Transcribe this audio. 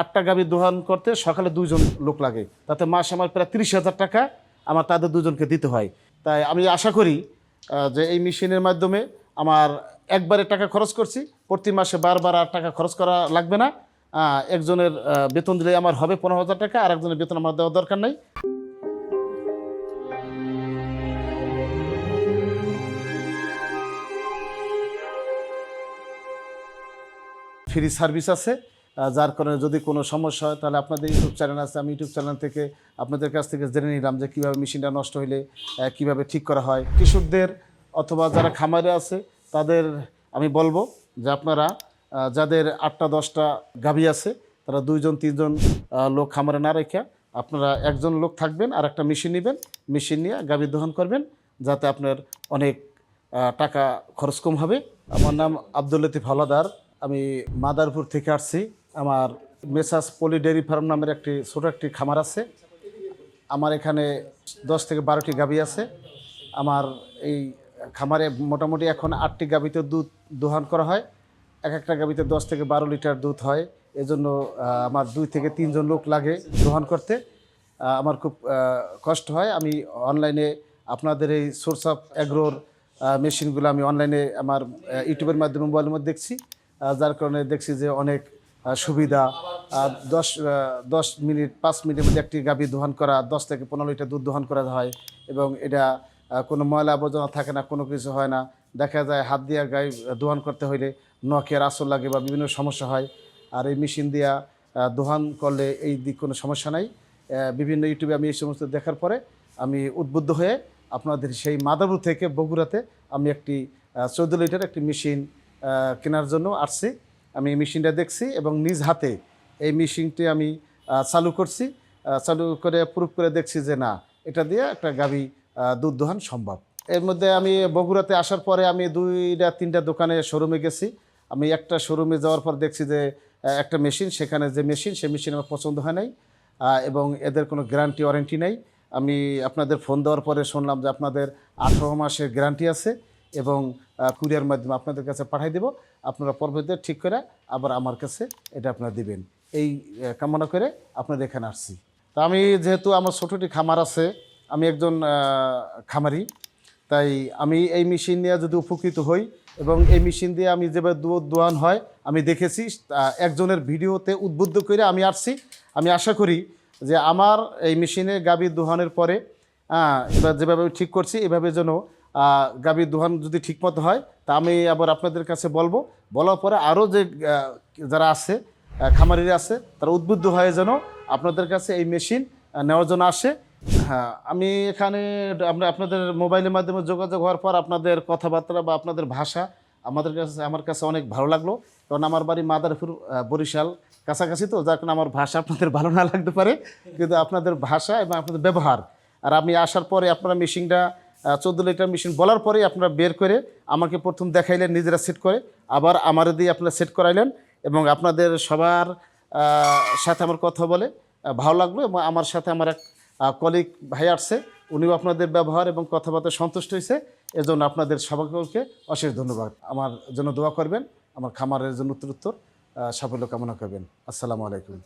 আটটা গাভী দোহান করতে সকালে দুইজন লোক লাগে। তাতে মাস আমার প্রায় তিরিশ হাজার টাকা আমার তাদের দুজনকে দিতে হয়। তাই আমি আশা করি যে এই মেশিনের মাধ্যমে আমার একবারে টাকা খরচ করছি, প্রতি মাসে বারবার আর টাকা খরচ করা লাগবে না। একজনের বেতন দিলে আমার হবে পনেরো হাজার টাকা আর একজনের বেতন আমার দেওয়ার দরকার নেই। ফ্রি সার্ভিস আছে যার কারণে যদি কোনো সমস্যা হয় তাহলে আপনাদের ইউটিউব চ্যানেল আছে। আমি ইউটিউব চ্যানেল থেকে আপনাদের কাছ থেকে জেনে নিলাম যে কীভাবে মেশিনটা নষ্ট আহ, কীভাবে ঠিক করা হয়। কৃষকদের অথবা যারা খামারে আছে তাদের আমি বলব যে আপনারা যাদের আটটা দশটা গাভী আছে তারা দুইজন তিনজন লোক খামারে না রেখে আপনারা একজন লোক থাকবেন আর একটা মেশিন নেবেন। মেশিন নিয়ে গাভী দহন করবেন যাতে আপনার অনেক টাকা খরচ কম হবে। আমার নাম আব্দুল লতিফ হলাদার। আমি মাদারপুর থেকে আসছি। আমার মেসাস পলি ডেয়ারি ফার্ম নামের একটি, ছোটো একটি খামার আছে। আমার এখানে দশ থেকে বারোটি গাভী আছে। আমার এই খামারে মোটামুটি এখন আটটি গাভীতে দুধ দোহান করা হয়। এক একটা গাভীতে দশ থেকে বারো লিটার দুধ হয়। এজন্য আমার দুই থেকে তিনজন লোক লাগে দোহান করতে। আমার খুব কষ্ট হয়। আমি অনলাইনে আপনাদের এই সোর্স অফ অ্যাগ্রোর মেশিনগুলো আমি অনলাইনে আমার ইউটিউবের মাধ্যমে মোবাইলের মধ্যে দেখছি। যার কারণে দেখছি যে অনেক সুবিধা দশ দশ মিনিট, পাঁচ মিনিটের মধ্যে একটি গাভী দোহান করা, দশ থেকে পনেরো লিটার দুধ দোহান করা হয় এবং এটা কোনো ময়লা আবর্জনা থাকে না, কোনো কিছু হয় না। দেখা যায় হাত দিয়ে গায়ে দোহান করতে হইলে নখের আসর লাগে বা বিভিন্ন সমস্যা হয়। আর এই মেশিন দিয়া দোহান করলে এই দিক কোনো সমস্যা নাই। বিভিন্ন ইউটিউবে আমি এই সমস্ত দেখার পরে আমি উদ্বুদ্ধ হয়ে আপনাদের সেই মাদারপুর থেকে বগুড়াতে আমি একটি চৌদ্দ লিটার একটি মেশিন কেনার জন্য আসছি। আমি মেশিনটা দেখছি এবং নিজ হাতে এই মেশিনটি আমি চালু করছি। চালু করে প্রুফ করে দেখছি যে না, এটা দিয়ে একটা গাভী দুধ দোহান সম্ভব। এর মধ্যে আমি বগুড়াতে আসার পরে আমি দুইটা, তিনটা দোকানে শোরুমে গেছি। আমি একটা শোরুমে যাওয়ার পর দেখছি যে একটা মেশিন, সেখানে যে মেশিন সেই মেশিন আমার পছন্দ হয় নাই এবং এদের কোনো গ্যারান্টি, ওয়ারেন্টি নেই। আমি আপনাদের ফোন দেওয়ার পরে শুনলাম যে আপনাদের আঠারো মাসের গ্যারান্টি আছে। এবং কুরিয়ার মাধ্যমে আপনাদের কাছে পাঠাই দেব। আপনারা পরবর্তীতে ঠিক করে আবার আমার কাছে এটা আপনারা দিবেন। এই কামনা করে আপনাদের এখানে আসছি। তা আমি যেহেতু আমার ছোটোটি খামার আছে, আমি একজন খামারি, তাই আমি এই মেশিন নিয়ে যদি উপকৃত হই এবং এই মেশিন দিয়ে আমি যেভাবে দুধ দোয়ান হয়, আমি দেখেছি একজনের ভিডিওতে উদ্বুদ্ধ করে আমি আসছি। আমি আশা করি যে আমার এই মেশিনে গাভী দোহানের পরে এবার যেভাবে ঠিক করছি, এভাবে যেন গাভীর দোহান যদি ঠিকমতো হয়, তা আমি আবার আপনাদের কাছে বলব। বলার পরে আরও যে যারা আছে খামারিরা আছে, তারা উদ্বুদ্ধ হয়ে যেন আপনাদের কাছে এই মেশিন নেওয়ার জন্য আসে। হ্যাঁ আমি এখানে আমরা আপনাদের মোবাইলের মাধ্যমে যোগাযোগ হওয়ার পর আপনাদের কথাবার্তা বা আপনাদের ভাষা আমাদের কাছে, আমার কাছে অনেক ভালো লাগল। কারণ আমার বাড়ি মাদারপুর বরিশাল কাছাকাছি তো, যার কারণে আমার ভাষা আপনাদের ভালো না লাগতে পারে। কিন্তু আপনাদের ভাষা এবং আপনাদের ব্যবহার। আর আমি আসার পরে আপনারা মেশিনটা চোদ্দ লিটার মেশিন বলার পরেই আপনারা বের করে আমাকে প্রথম দেখাইলেন, নিজেরা সেট করে। আবার আমার দিয়ে আপনারা সেট করাইলেন এবং আপনাদের সবার সাথে আমার কথা বলে ভালো লাগল এবং আমার সাথে আমার এক কলিগ ভাই আসছে, উনিও আপনাদের ব্যবহার এবং কথাবার্তা সন্তুষ্ট হয়েছে। এজন্য আপনাদের সবাইকে অশেষ ধন্যবাদ। আমার জন্য দোয়া করবেন, আমার খামারের জন্য উত্তর উত্তর সাফল্য কামনা করবেন। আসসালামু আলাইকুম।